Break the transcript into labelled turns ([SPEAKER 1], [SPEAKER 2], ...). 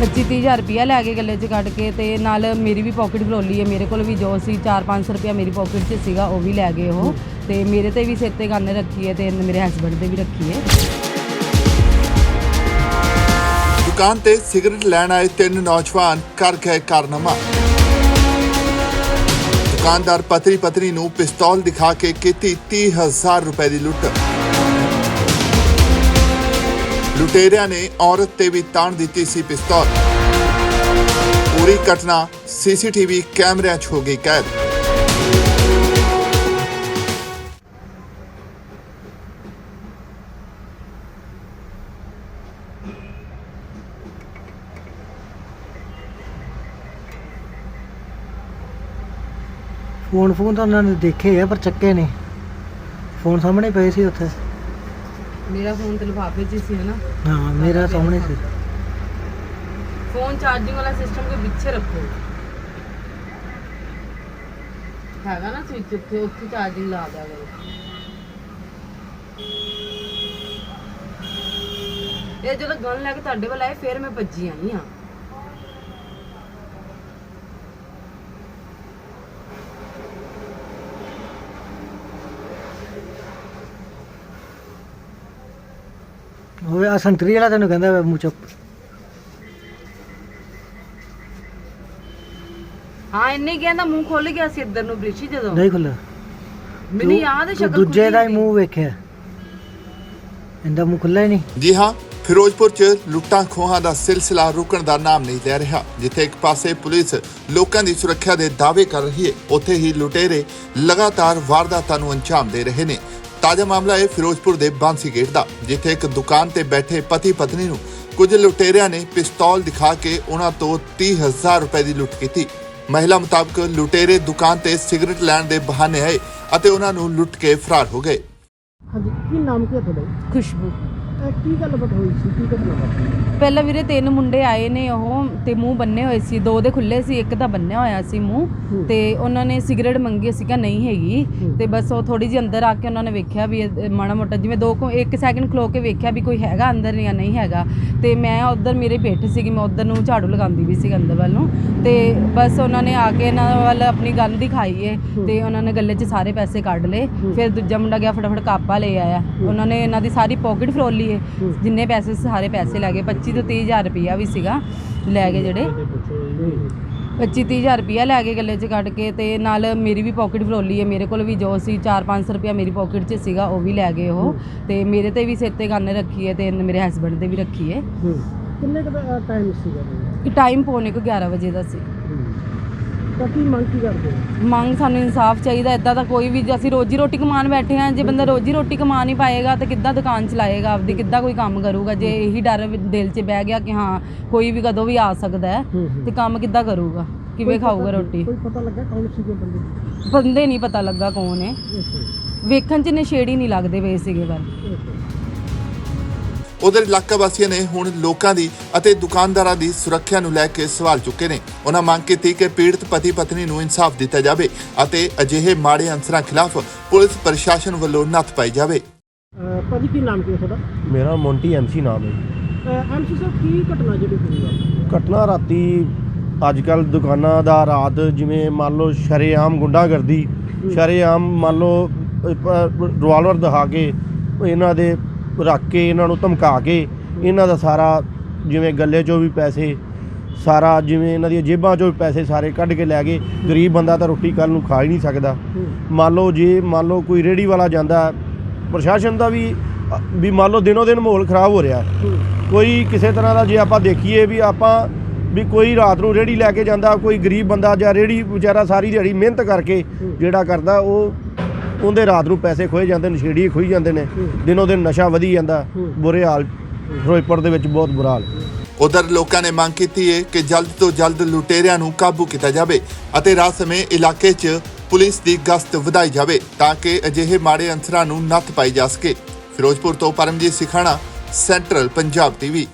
[SPEAKER 1] 25 ਹਜ਼ਾਰ ਰੁਪਇਆ ਲੈ ਕੇ ਗੱਲੇ 'ਚ ਕੱਢ ਕੇ ਤੇ ਨਾਲ ਮੇਰੀ ਵੀ ਪਾਕਟ ਫਰੋਲੀ ਹੈ। ਮੇਰੇ ਕੋਲ ਵੀ ਜੋ ਸੀ 4-500 ਰੁਪਇਆ ਮੇਰੀ ਪਾਕਟ 'ਚ ਸੀਗਾ, ਉਹ ਵੀ ਲੈ ਗਏ ਉਹ। ਤੇ ਮੇਰੇ ਤੇ ਵੀ ਸਿਰ ਤੇ ਗੰਨ ਰੱਖੀ ਹੈ ਤੇ ਮੇਰੇ ਹਸਬੰਡ ਤੇ ਵੀ ਰੱਖੀ ਹੈ।
[SPEAKER 2] ਦੁਕਾਨ ਤੇ ਸਿਗਰਟ ਲੈਣ ਆਏ ਤਿੰਨ ਨੌਜਵਾਨ ਕਰ ਗਏ ਕਾਰਨਾਮਾ। ਦੁਕਾਨਦਾਰ ਪਤਨੀ ਪਤਨੀ ਨੂੰ ਪਿਸਤੌਲ ਦਿਖਾ ਕੇ ਕੀਤੀ 30000 ਰੁਪਏ ਦੀ ਲੁੱਟ। ਲੁਟੇਰਿਆਂ ਨੇ ਔਰਤ ਤੇ ਵੀ ਤਾਣ ਦਿੱਤੀ ਸੀ ਪਿਸਤੌਲ। ਪੂਰੀ ਘਟਨਾ ਸੀਸੀਟੀਵੀ ਕੈਮਰਿਆਂ 'ਚ ਹੋ ਗਈ ਕੈਦ।
[SPEAKER 3] ਫੋਨ ਫੋਨ ਤਾਂ ਉਹਨਾਂ ਨੇ ਦੇਖੇ ਆ, ਪਰ ਚੱਕੇ ਨਹੀਂ। ਫੋਨ ਸਾਹਮਣੇ ਪਏ ਸੀ ਉੱਥੇ।
[SPEAKER 1] ਮੇਰਾ ਫੋਨ ਤੇ ਲਿਫਾਫੇ 'ਚ ਹੀ ਸੀ ਨਾ
[SPEAKER 3] ਹਾਂ ਮੇਰਾ ਸਾਹਮਣੇ ਸੀ।
[SPEAKER 1] ਫੋਨ ਚਾਰਜਿੰਗ ਵਾਲਾ ਸਿਸਟਮ ਕੋਈ ਪਿੱਛੇ ਰੱਖੋ। ਹੈਗਾ ਨਾ ਸਵਿਚ ਉੱਥੇ ਉੱਥੇ ਚਾਰਜਿੰਗ ਲਾ ਦਿਆ ਕਰੋ। ਇਹ ਜਦੋਂ ਗਨ ਲੈ ਕੇ ਤੁਹਾਡੇ ਵੱਲ ਆਏ ਫਿਰ ਮੈਂ ਭੱਜੀ ਆਈ ਆ
[SPEAKER 3] ਹੋਵੇ ਆ ਸੰਤਰੀ ਵਾਲਾ ਤੈਨੂੰ ਕਹਿੰਦਾ ਵਾ ਮੂੰਹ ਚੁੱਪ
[SPEAKER 1] ਹਾਂ ਇੰਨੇ ਕਹਿੰਦਾ ਮੂੰਹ ਖੁੱਲ ਗਿਆ ਸੀ ਇੱਧਰ ਨੂੰ ਬ੍ਰਿਸ਼ੀ ਜਦੋਂ?
[SPEAKER 3] ਨਹੀਂ ਖੁੱਲਾ
[SPEAKER 1] ਮੈਨੂੰ ਯਾਦ ਹੈ ਸ਼ਕਲ
[SPEAKER 3] ਦੂਜੇ ਦਾ ਹੀ। ਮੂੰਹ ਵੇਖਿਆ। ਇਹਦਾ ਮੂੰਹ ਖੁੱਲਾ ਹੀ ਨਹੀਂ।
[SPEAKER 2] ਜੀ ਹਾਂ ਫਿਰੋਜ਼ਪੁਰ 'ਚ ਲੁੱਟਾਂ ਖੋਹਾਂ ਦਾ ਸਿਲਸਿਲਾ ਰੁਕਣ ਦਾ ਨਾਮ ਨਹੀਂ ਲੈ ਰਿਹਾ ਜਿੱਥੇ ਇੱਕ ਪਾਸੇ ਪੁਲਿਸ ਲੋਕਾਂ ਦੀ ਸੁਰੱਖਿਆ ਦੇ ਦਾਅਵੇ ਕਰ ਰਹੀ ਹੈ ਉੱਥੇ ਹੀ ਲੁਟੇਰੇ ਲਗਾਤਾਰ ਵਾਰਦਾਤਾਂ ਨੂੰ ਅੰਜਾਮ ਦੇ ਰਹੇ ਨੇ। ਤਾਜ਼ਾ ਮਾਮਲਾ ਹੈ ਫਿਰੋਜ਼ਪੁਰ ਦੇ ਬਾਂਸੀ ਗੇਟ ਦਾ ਜਿੱਥੇ ਇੱਕ ਦੁਕਾਨ ਤੇ ਬੈਠੇ ਪਤੀ ਪਤਨੀ ਨੂੰ ਕੁਝ ਲੁਟੇਰਿਆਂ ਨੇ ਪਿਸਤੌਲ ਦਿਖਾ ਕੇ ਉਹਨਾਂ ਤੋਂ 30000 ਰੁਪਏ ਦੀ ਲੁੱਟ ਕੀਤੀ। ਮਹਿਲਾ ਮੁਤਾਬਕ ਲੁਟੇਰੇ ਦੁਕਾਨ ਤੇ ਸਿਗਰਟ ਲੈਣ ਦੇ ਬਹਾਨੇ ਆਏ ਅਤੇ ਉਹਨਾਂ ਨੂੰ ਲੁੱਟ ਕੇ ਫਰਾਰ ਹੋ ਗਏ।
[SPEAKER 3] ਹਾਂਜੀ ਕੀ ਨਾਮ ਕੀ ਹੈ ਤੁਹਾਡਾ
[SPEAKER 1] ਖੁਸ਼ਬੂ।
[SPEAKER 3] ਇਹ ਕੀ ਗੱਲਬਾਤ ਹੋਈ ਸੀ? ਕੀ ਘਟਨਾ ਵਾਪਰੀ?
[SPEAKER 1] ਪਹਿਲਾਂ ਵੀਰੇ ਤਿੰਨ ਮੁੰਡੇ ਆਏ ਨੇ ਉਹ ਤੇ ਮੂੰਹ ਬੰਨੇ ਹੋਏ ਸੀ ਦੋ ਦੇ ਖੁੱਲੇ ਸੀ ਇੱਕ ਦਾ ਬੰਨਿਆ ਹੋਇਆ ਸੀ ਮੂੰਹ। ਤੇ ਉਹਨਾਂ ਨੇ ਸਿਗਰਟ ਮੰਗੀ ਸੀ ਕਿ ਨਹੀਂ ਹੈਗੀ। ਤੇ ਬਸ ਉਹ ਥੋੜੀ ਜਿਹੀ ਅੰਦਰ ਆ ਕੇ ਉਹਨਾਂ ਨੇ ਵੇਖਿਆ ਵੀ ਇਹ- ਮਾੜਾ ਮੋਟਾ ਜਿਵੇਂ ਦੋ ਕੁ- ਇੱਕ ਸੈਕਿੰਡ ਖਲੋ ਕੇ ਵੇਖਿਆ ਵੀ ਕੋਈ ਹੈਗਾ ਅੰਦਰ ਜਾਂ ਨਹੀਂ ਹੈਗਾ ਤੇ ਮੈਂ ਉਧਰ ਮੇਰੇ ਬੈਠ ਸੀਗੀ ਮੈਂ ਉਧਰ ਨੂੰ ਝਾੜੂ ਲਗਾਉਂਦੀ ਵੀ ਸੀ ਅੰਦਰ ਵੱਲ ਨੂੰ ਤੇ ਬਸ ਉਹਨਾਂ ਨੇ ਆ ਕੇ ਇਹਨਾਂ ਵੱਲ ਆਪਣੀ ਗਨ ਦਿਖਾਈ ਏ ਤੇ ਉਹਨਾਂ ਨੇ ਗੱਲੇ 'ਚ ਸਾਰੇ ਪੈਸੇ ਕੱਢ ਲਏ ਫਿਰ ਦੂਜਾ ਮੁੰਡਾ ਗਿਆ ਫਟਾਫਟ ਕਾਪਾ ਲੈ ਆਇਆ ਉਹਨਾਂ ਨੇ ਇਹਨਾਂ ਦੀ ਸਾਰੀ ਪਾਕਟ ਫਰੋਲੀ ਏ। ਜਿੰਨੇ ਪੈਸੇ ਸੀ ਸਾਰੇ ਪੈਸੇ ਲੈ ਗਏ 25 ਤੋਂ 30000 ਰੁਪਇਆ ਵੀ ਸੀਗਾ ਲੈ ਗਏ ਜਿਹੜੇ। 25 30000 ਰੁਪਇਆ ਲੈ ਕੇ ਗੱਲੇ 'ਚ ਕੱਢ ਕੇ ਤੇ ਨਾਲ ਮੇਰੀ ਵੀ ਪਾਕਟ ਫਰੋਲੀ ਹੈ। ਮੇਰੇ ਕੋਲ ਵੀ ਜੋ ਸੀ 4-500 ਰੁਪਇਆ ਮੇਰੀ ਪਾਕਟ 'ਚ ਸੀਗਾ ਉਹ ਵੀ ਲੈ ਗਏ ਉਹ। ਤੇ ਮੇਰੇ ਤੇ ਵੀ ਸਿਰ ਤੇ ਗੰਨ ਰੱਖੀ ਹੈ ਤੇ ਮੇਰੇ ਹਸਬੰਡ ਤੇ ਵੀ ਰੱਖੀ ਹੈ।
[SPEAKER 3] ਕਿੰਨੇ ਟਾਈਮ ਸੀਗਾ?
[SPEAKER 1] ਟਾਈਮ ਪੌਣੇ ਕੁ 11 ਵਜੇ ਦਾ ਸੀ।
[SPEAKER 3] ਤਾਂ ਕੀ ਮੰਗ ਕੀ ਕਰਦੇ
[SPEAKER 1] ਮੰਗ ਸਾਨੂੰ ਇਨਸਾਫ ਚਾਹੀਦਾ ਇਦਾਂ ਦਾ ਕੋਈ ਵੀ ਅਸੀਂ ਰੋਜੀ ਰੋਟੀ ਕਮਾਉਣ ਬੈਠੇ ਹਾਂ ਜੇ ਬੰਦਾ ਰੋਜੀ ਰੋਟੀ ਕਮਾ ਨਹੀਂ ਪਾਏਗਾ ਤਾਂ ਕਿੱਦਾਂ ਦੁਕਾਨ ਚਲਾਏਗਾ ਆਪਦੀ ਕਿੱਦਾਂ ਕੋਈ ਕੰਮ ਕਰੂਗਾ? ਜੇ ਇਹੀ ਡਰ ਦਿਲ 'ਚ ਬਹਿ ਗਿਆ ਕਿ ਹਾਂ ਕੋਈ ਵੀ ਕਦੋਂ ਵੀ ਆ ਸਕਦਾ ਹੈ
[SPEAKER 3] ਹੂੰ, ਹੂੰ।
[SPEAKER 1] ਤੇ ਕੰਮ ਕਿੱਦਾਂ ਕਰੂਗਾ? ਕਿਵੇਂ ਖਾਊਗਾ ਰੋਟੀ?
[SPEAKER 3] ਕੋਈ ਪਤਾ ਲੱਗਾ ਕੌਣ ਸੀਗੇ ਬੰਦੇ?
[SPEAKER 1] ਬੰਦੇ ਨਹੀਂ ਪਤਾ ਲੱਗਾ ਕੌਣ ਹੈ। ਵੇਖਣ 'ਚ ਨਸ਼ੇੜੀ ਨਹੀਂ ਲੱਗਦੇ ਪਏ ਸੀਗੇ ਪਰ।
[SPEAKER 2] ਉਧਰ ਇਲਾਕਾ ਵਾਸੀਆਂ ਨੇ ਹੁਣ ਲੋਕਾਂ ਦੀ ਅਤੇ ਦੁਕਾਨਦਾਰਾਂ ਦੀ ਸੁਰੱਖਿਆ ਨੂੰ ਲੈ ਕੇ ਸਵਾਲ ਚੁੱਕੇ ਨੇ। ਉਹਨਾਂ ਮੰਗ ਕੀਤੀ ਕਿ ਪੀੜਤ ਪਤੀ ਪਤਨੀ ਨੂੰ ਇਨਸਾਫ ਦਿੱਤਾ ਜਾਵੇ ਅਤੇ ਅਜਿਹੇ ਮਾੜੇ ਅੰਸਰਾਂ ਖਿਲਾਫ ਪੁਲਿਸ ਪ੍ਰਸ਼ਾਸਨ ਵੱਲੋਂ ਨੱਥ ਪਾਈ ਜਾਵੇ।
[SPEAKER 3] ਭਾਜੀ ਕੀ ਨਾਮ ਕੀ ਹੈ ਤੁਹਾਡਾ?
[SPEAKER 4] ਮੇਰਾ ਮੌਂਟੀ ਐਮਸੀ ਨਾਮ ਹੈ।
[SPEAKER 3] ਐਮਸੀ ਸਾਹਿਬ ਕੀ ਘਟਨਾ ਜਿਹੜੀ ਹੋਈ ਆ?
[SPEAKER 4] ਘਟਨਾ ਰਾਤੀ ਅੱਜ ਕੱਲ ਦੁਕਾਨਾਂ ਦਾ ਰਾਤ ਜਿਵੇਂ ਮੰਨ ਲਓ ਸ਼ਰੇਆਮ ਗੁੰਡਾਗਰਦੀ ਸ਼ਰੇਆਮ ਮੰਨ ਲਓ ਰਿਵਾਲਵਰ ਦਿਖਾ ਕੇ ਇਹਨਾਂ ਦੇ ਰੱਖ ਕੇ ਇਹਨਾਂ ਨੂੰ ਧਮਕਾ ਕੇ ਇਹਨਾਂ ਦਾ ਸਾਰਾ ਜਿਵੇਂ ਗੱਲੇ 'ਚੋਂ ਵੀ ਪੈਸੇ, ਸਾਰਾ ਜਿਵੇਂ ਇਹਨਾਂ ਦੀਆਂ ਜੇਬਾਂ 'ਚੋਂ ਵੀ ਪੈਸੇ ਸਾਰੇ ਕੱਢ ਕੇ ਲੈ ਗਏ। ਗਰੀਬ ਬੰਦਾ ਤਾਂ ਰੋਟੀ ਕੱਲ ਨੂੰ ਖਾ ਹੀ ਨਹੀਂ ਸਕਦਾ। ਮੰਨ ਲਓ ਜੇ, ਮੰਨ ਲਓ ਕੋਈ ਰੇੜੀ ਵਾਲਾ ਜਾਂਦਾ, ਪ੍ਰਸ਼ਾਸਨ ਦਾ ਵੀ ਵੀ ਮੰਨ ਲਓ ਦਿਨੋ ਦਿਨ ਮਾਹੌਲ ਖਰਾਬ ਹੋ ਰਿਹਾ। ਕੋਈ ਕਿਸੇ ਤਰ੍ਹਾਂ ਦਾ ਜੇ ਆਪਾਂ ਦੇਖੀਏ ਵੀ ਆਪਾਂ, ਵੀ ਕੋਈ ਰਾਤ ਨੂੰ ਰੇੜੀ ਲੈ ਕੇ ਜਾਂਦਾ, ਕੋਈ ਗਰੀਬ ਬੰਦਾ ਜਾਂ ਰੇੜੀ ਵਿਚਾਰਾ ਸਾਰੀ ਦਿਹਾੜੀ ਮਿਹਨਤ ਕਰਕੇ ਜਿਹੜਾ ਕਰਦਾ, ਉਹ ਉਹਦੇ ਰਾਤ ਨੂੰ ਪੈਸੇ ਖੋਏ ਜਾਂਦੇ ਨਸ਼ੇੜੀ ਖੋਈ ਜਾਂਦੇ ਨੇ। ਦਿਨੋ ਦਿਨ ਨਸ਼ਾ ਵਧੀ ਜਾਂਦਾ ਬੁਰੇ ਹਾਲ ਫਿਰੋਜ਼ਪੁਰ ਦੇ ਵਿੱਚ ਬਹੁਤ ਬੁਰਾ ਹਾਲ।
[SPEAKER 2] ਉਧਰ ਲੋਕਾਂ ਨੇ ਮੰਗ ਕੀਤੀ ਹੈ ਕਿ ਜਲਦ ਤੋਂ ਜਲਦ ਲੁਟੇਰਿਆਂ ਨੂੰ ਕਾਬੂ ਕੀਤਾ ਜਾਵੇ ਅਤੇ ਰਾਤ ਸਮੇਂ ਇਲਾਕੇ 'ਚ ਪੁਲਿਸ ਦੀ ਗਸ਼ਤ ਵਧਾਈ ਜਾਵੇ ਤਾਂ ਕਿ ਅਜਿਹੇ ਮਾੜੇ ਅੰਸਰਾਂ ਨੂੰ ਨੱਥ ਪਾਈ ਜਾ ਸਕੇ। ਫਿਰੋਜ਼ਪੁਰ ਤੋਂ ਪਰਮਜੀਤ ਸਿਖਾਣਾ ਸੈਂਟਰਲ ਪੰਜਾਬ ਟੀਵੀ।